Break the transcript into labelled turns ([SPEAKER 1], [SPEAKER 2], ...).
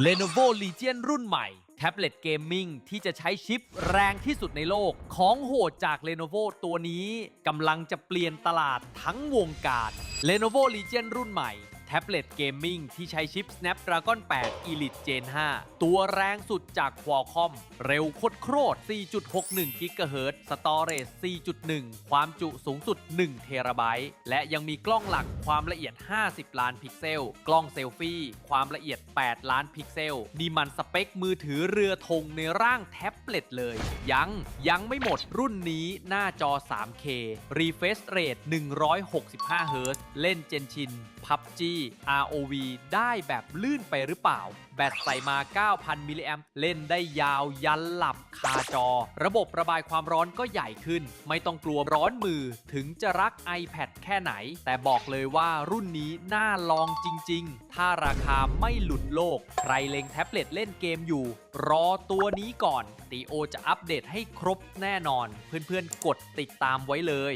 [SPEAKER 1] Lenovo Legion รุ่นใหม่ แท็บเล็ตเกมมิ่งที่จะใช้ชิปแรงที่สุดในโลก ของโหดจาก Lenovo ตัวนี้กำลังจะเปลี่ยนตลาดทั้งวงการ Lenovo Legion รุ่นใหม่ ท็บเล็ตเกมมิ่งที่ใช้ชิป Snapdragon 8 Elite Gen 5 ตัวแรงสุดจาก Qualcomm เร็วโคตรโคร4.61 GHz สตอเรจ4.1 ความจุสูงสุด 1 เทราไบต์ และยังมีกล้องหลักความละเอียด 50 ล้านพิกเซล กล้องเซลฟี่ ความละเอียด 8 ล้านพิกเซล นี่มันสเปคมือถือเรือธงในร่างแท็บเล็ตเลย ยัง ยังไม่หมดรุ่นนี้หน้าจอ 3K Refresh Rate 165 Hz เล่นเจนชิน PUBG ROV ได้แบบลื่นไปหรือเปล่า แบตใส่มา 9,000 มิลลิแอมป์เล่นได้ยาวยันหลับคาจอ ระบบระบายความร้อนก็ใหญ่ขึ้น ไม่ต้องกลัวร้อนมือถึงจะรัก iPad แค่ไหน แต่บอกเลยว่ารุ่นนี้น่าลองจริง ๆ ถ้าราคาไม่หลุดโลก ใครเล็งแท็บเล็ตเล่นเกมอยู่ รอตัวนี้ก่อนตีโอจะอัปเดตให้ครบแน่นอน เพื่อนๆ กดติดตามไว้เลย